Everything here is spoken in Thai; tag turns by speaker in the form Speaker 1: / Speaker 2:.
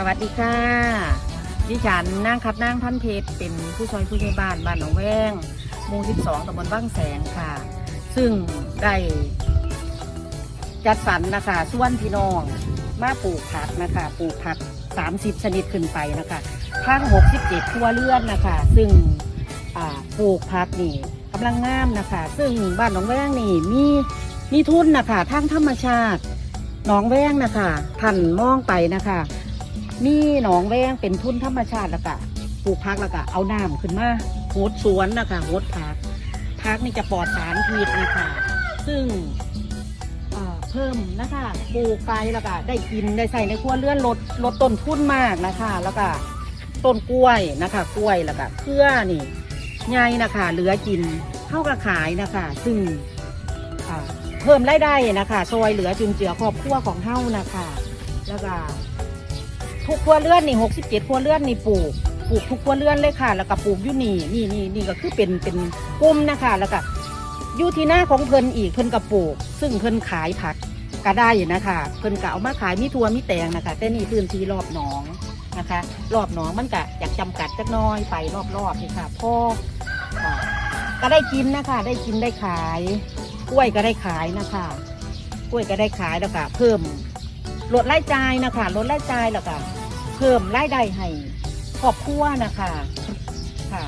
Speaker 1: สวัสดีค่ะ ดิฉันนางครับนางพันเพชรเป็นผู้ช่วยผู้ใหญ่บ้านบ้านหนองแวงหมู่12ตำบลบ้างแสงค่ะ ซึ่งได้จัดสรรนะคะส่วนพี่น้องมาปลูกผักนะคะปลูกผัก 30 ชนิดขึ้นไปนะคะทั้ง67ครัวเรือนนะคะ ซึ่งปลูกผักนี่กำลังงามนะคะ ซึ่งบ้านหนองแวงนี่มีมีทุนนะคะทั้งธรรมชาติหนองแวงนะคะท่านมองไปนะคะ มีหนองแวงเป็นทุนธรรมชาติแล้วก็ปลูกพักแล้วก็เอาน้ำขึ้นมาโหดสวนนะคะโหดพักพักนี่จะปลอดสารพิษนะคะซึ่งเพิ่มนะคะปลูกไปแล้วก็ได้กินได้ใส่ในครัวเรือนลดลดต้นทุนมากนะคะ แล้วก็ต้นกล้วยนะคะ กล้วยแล้วก็เครือนี่ใหญ่นะคะเหลือกินเท่ากับขายนะคะ ซึ่งเพิ่มรายได้นะคะซอยเหลือจุนเจือครอบครัวของเฮ้านะคะ แล้วก็ ทุกครัวเรือนนี่หกสิบเจ็ดครัวเรือนนี่ปลูกปลูกทุกครัวเรือนเลยค่ะ แล้วก็ปลูกอยู่นี่นี่นี่นี่ก็คือเป็นเป็นกลุ่มนะคะแล้วก็อยู่ที่หน้าของเพิ่นอีกเพิ่นก็ปลูก ซึ่งเพิ่นขายผักก็ได้นะคะเพิ่นก็เอามาขายมีทัวมีแตงนะคะแต่นี่พื้นที่รอบหนองนะคะ รอบหนองมันก็อยากจำกัดจักน้อยไปรอบๆนี่ค่ะพ่อก็ได้กินนะคะ ได้กินได้ขายกล้วยก็ได้ขายนะคะกล้วยก็ได้ขายแล้วก็เพิ่มลดรายจ่ายนะคะลดรายจ่ายแล้วก็ เพิ่มรายได้ให้ครอบครัวนะคะค่ะ